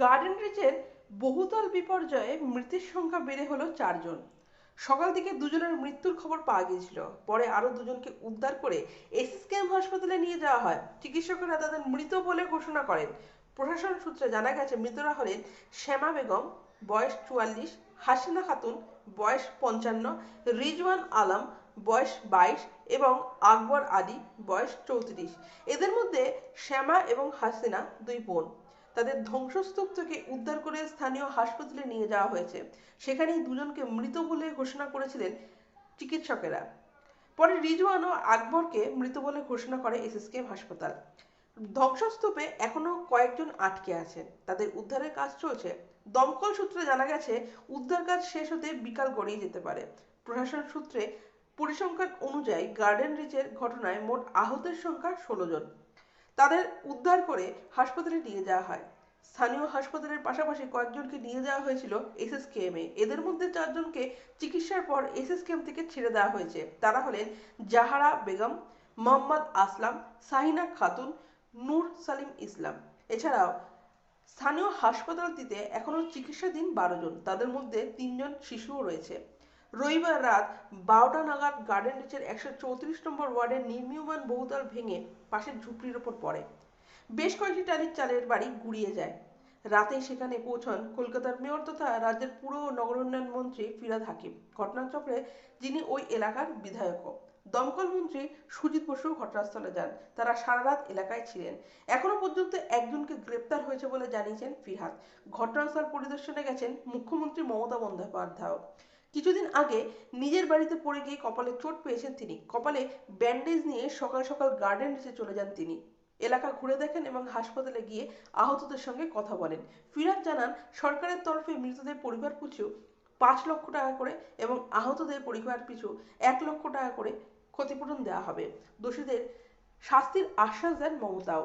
Garden রিচের বহুতল বিপর্যয়ে মৃতের সংখ্যা বেড়ে হলো চারজন। সকাল থেকে দুজনের মৃত্যুর খবর পাওয়া গিয়েছিল। পরে আরও দুজনকে উদ্ধার করে এসএসকেএম হাসপাতালে নিয়ে যাওয়া হয়। চিকিৎসকরা তাদের মৃত বলে ঘোষণা করেন। প্রশাসন সূত্রে জানা গেছে, মৃতরা হলেন শ্যামা বেগম, বয়স চুয়াল্লিশ, হাসিনা খাতুন, বয়স পঞ্চান্ন, রিজওয়ান আলম, বয়স বাইশ এবং আকবর আলী বয়স চৌত্রিশ। এদের মধ্যে শ্যামা এবং হাসিনা দুই বোন। তাদের ধ্বংসস্তূপ থেকে উদ্ধার করে স্থানীয় হাসপাতালে নিয়ে যাওয়া হয়েছে। সেখানেই দুজনকে মৃত বলে ঘোষণা করেছিলেন চিকিৎসকেরা। পরে রিজওয়ান ও আকবরকে মৃত বলে ঘোষণা করে এসএসকেএম হাসপাতাল। ধ্বংসস্তূপে এখনও কয়েকজন আটকে আছেন তাদের উদ্ধারের কাজ চলছে। দমকল সূত্রে জানা গেছে, উদ্ধার কাজ শেষ হতে বিকাল গড়িয়ে যেতে পারে। প্রশাসন সূত্রে পরিসংখ্যান অনুযায়ী গার্ডেন রিচের ঘটনায় মোট আহতের সংখ্যা ষোলো জন। তাদের উদ্ধার করে হাসপাতালে নিয়ে যাওয়া হয়। স্থানীয় হাসপাতালের পাশাপাশি কয়েকজনকে নিয়ে যাওয়া হয়েছিল এসএসকেএম এ। এদের মধ্যে চারজনকে চিকিৎসার পর এসএসকেএম থেকে ছেড়ে দেওয়া হয়েছে। তারা হলেন জাহারা বেগম, মোহাম্মদ আসলাম, সাহিনা খাতুন, নূর সালিম ইসলাম। এছাড়াও স্থানীয় হাসপাতালটিতে এখনও চিকিৎসাধীন বারো জন। তাদের মধ্যে তিনজন শিশুও রয়েছে। রবিবার রাত বারোটা নাগাদ গার্ডেন রিচের একশো চৌত্রিশ নম্বর ওয়ার্ডের নির্মীয়মান বহুতল ভেঙে পাশের ঝুপড়ির ওপর পড়ে। বেশ কয়েকটি টালির চালের বাড়ি গুড়িয়ে যায়। রাতেই সেখানে পৌঁছন কলকাতার মেয়র তথা রাজ্যের পুর ও নগরোন্নয়ন মন্ত্রী ফিরাদ হাকিম। ঘটনাচক্রে যিনি ওই এলাকার বিধায়কও দমকল মন্ত্রী সুজিত বসু ঘটনাস্থলে যান। তারা সারা রাত এলাকায় ছিলেন। এখনও পর্যন্ত একজনকে গ্রেপ্তার হয়েছে বলে জানিয়েছেন ফিরহাদ। ঘটনাস্থল পরিদর্শনে গেছেন মুখ্যমন্ত্রী মমতা বন্দ্যোপাধ্যায়। কিছুদিন আগে নিজের বাড়িতে পড়ে গিয়ে কপালে চোট পেয়েছেন তিনি। কপালে ব্যান্ডেজ নিয়ে সকাল সকাল গার্ডেন রিচে চলে যান তিনি। এলাকা ঘুরে দেখেন এবং হাসপাতালে গিয়ে আহতদের সঙ্গে কথা বলেন। ফিরাজ জানান, সরকারের তরফে মৃতদের পরিবার পিছু পাঁচ লক্ষ টাকা করে এবং আহতদের পরিবার পিছু এক লক্ষ টাকা করে ক্ষতিপূরণ দেওয়া হবে। দোষীদের শাস্তির আশ্বাস দেন মমতাও।